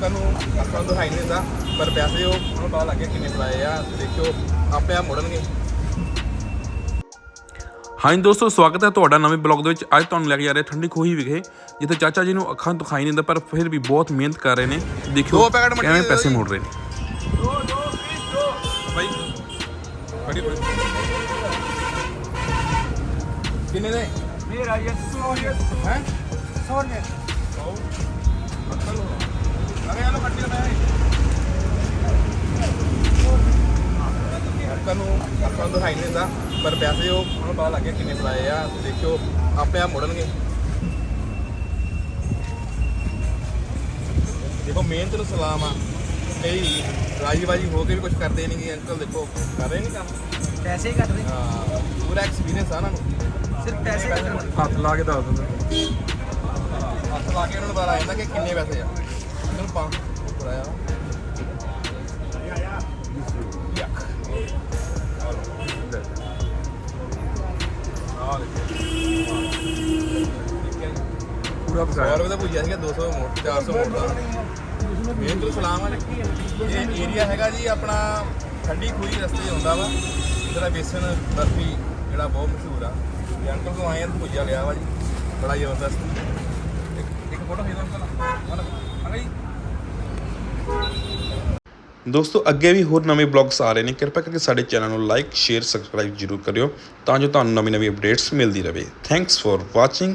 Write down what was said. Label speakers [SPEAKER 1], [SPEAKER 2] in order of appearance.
[SPEAKER 1] Uncle ਨੂੰ ਨੂੰ ਦਿਖਾਈ ਨਹੀਂ ਦਿੰਦਾ ਪਰ ਪੈਸੇ ਉਹ ਉਹਨੂੰ ਪਤਾ ਲੱਗ ਗਿਆ ਕਿੰਨੇ ਫਲਾਏ ਆ ਦੇਖਿਓ ਆਪੇ ਆ ਮੁੜਨਗੇ
[SPEAKER 2] ਹਾਂਜੀ ਦੋਸਤੋ ਸਵਾਗਤ ਹੈ ਤੁਹਾਡਾ ਨਵੇਂ ਬਲੌਗ ਦੇ ਵਿੱਚ। ਅੱਜ ਤੁਹਾਨੂੰ ਲੈ ਕੇ ਜਾ ਰਹੇ ਠੰਡੀ ਖੋਹੀ ਵਿਖੇ ਜਿੱਥੇ ਚਾਚਾ ਜੀ ਨੂੰ ਅੱਖਾਂ ਤੋਂ ਦਿਖਾਈ ਨਹੀਂ ਦਿੰਦਾ ਪਰ ਫਿਰ ਵੀ ਬਹੁਤ ਮਿਹਨਤ ਕਰ ਰਹੇ ਨੇ। ਦੇਖਿਓ
[SPEAKER 1] ਦੋ ਪੈਕਟ ਮੱਠੀ
[SPEAKER 2] ਕਿਵੇਂ
[SPEAKER 1] ਦੇ
[SPEAKER 2] ਪੈਸੇ
[SPEAKER 1] ਜੀ।
[SPEAKER 2] ਮੋੜ ਰਹੇ ਨੇ।
[SPEAKER 1] ਭਾਈ ਫੜੀ ਫੜੀ ਕਿੰਨੇ ਨੇ?
[SPEAKER 3] ਮੇਰਾ ਯਸੂ ਯਸੂ
[SPEAKER 1] ਹੈ?
[SPEAKER 3] ਸੋਨੇ
[SPEAKER 1] ਨੂੰ ਦਿਖਾਈ ਨਹੀਂ ਦਿੰਦਾ ਪਰ ਪੈਸੇ ਉਹ ਉਹਨੂੰ ਪਤਾ ਲੱਗ ਗਿਆ ਕਿੰਨੇ ਫਲਾਏ ਆ ਦੇਖਿਓ ਆਪੇ ਆ ਮੁੜਨਗੇ। ਦੇਖੋ ਮਿਹਨਤ ਨੂੰ ਸਲਾਮ ਆ। ਕਈ ਰਾਜੀ ਬਾਜੀ ਹੋ ਕੇ ਵੀ ਕੁਝ ਕਰਦੇ ਨਹੀਂਗੇ ਅੰਕਲ ਦੇਖੋ ਕਰ ਰਹੇ ਨਹੀਂ ਕੰਮ।
[SPEAKER 3] ਪੈਸੇ ਹੀ ਕੱਟਦੇ।
[SPEAKER 1] ਹਾਂ ਪੂਰਾ ਐਕਸਪੀਰੀਅੰਸ ਆ ਉਹਨਾਂ ਨੂੰ।
[SPEAKER 3] ਸਿਰਫ ਪੈਸੇ ਕੱਟਦੇ
[SPEAKER 2] ਹੱਥ ਲਾ ਕੇ ਦੱਸ ਦਿੰਦੇ।
[SPEAKER 1] ਹੱਥ ਲਾ ਕੇ ਉਹਨਾਂ ਨੂੰ ਪਤਾ ਲੱਗ ਜਾਂਦਾ ਕਿ ਕਿੰਨੇ ਪੈਸੇ ਆ। ਇਹਨਾਂ ਨੂੰ ਪੰਜ
[SPEAKER 2] ਪੂਰਾ
[SPEAKER 1] 100 ਰੁਪਏ ਦਾ ਭੁਜਿਆ ਸੀਗਾ 200 ਮੋੜ 400 ਮੋੜ ਦਾ ਨੂੰ ਸਲਾਮ ਆ ਇਹ ਏਰੀਆ ਹੈਗਾ ਜੀ ਆਪਣਾ ਠੰਡੀ ਖੂਹੀ ਰਸਤੇ ਆਉਂਦਾ ਵਾ। ਜਿਹੜਾ ਬੇਸਨ ਬਰਫੀ ਜਿਹੜਾ ਬਹੁਤ ਮਸ਼ਹੂਰ ਆ। ਅੰਕਲ ਤੋਂ ਆਏ ਆ ਭੁਜਿਆ ਲਿਆ ਵਾ ਜੀ। ਬੜਾ ਜ਼ਬਰਦਸਤ। ਇੱਕ ਇੱਕ ਫੋਟੋ ਖੇਦੋ ਅੰਕਲ। ਅੰਕਲ ਜੀ।
[SPEAKER 2] ਦੋਸਤੋ ਅੱਗੇ ਵੀ ਹੋਰ ਨਵੇਂ ਬਲੌਗਸ ਆ ਰਹੇ ਨੇ। ਕਿਰਪਾ ਕਰਕੇ ਸਾਡੇ ਚੈਨਲ ਨੂੰ ਲਾਈਕ ਸ਼ੇਅਰ ਸਬਸਕ੍ਰਾਈਬ ਜਰੂਰ ਕਰਿਓ ਤਾਂ ਜੋ ਤੁਹਾਨੂੰ ਨਵੀਂ ਨਵੀਂ ਅਪਡੇਟਸ ਮਿਲਦੀ ਰਹੇ। Thanks for watching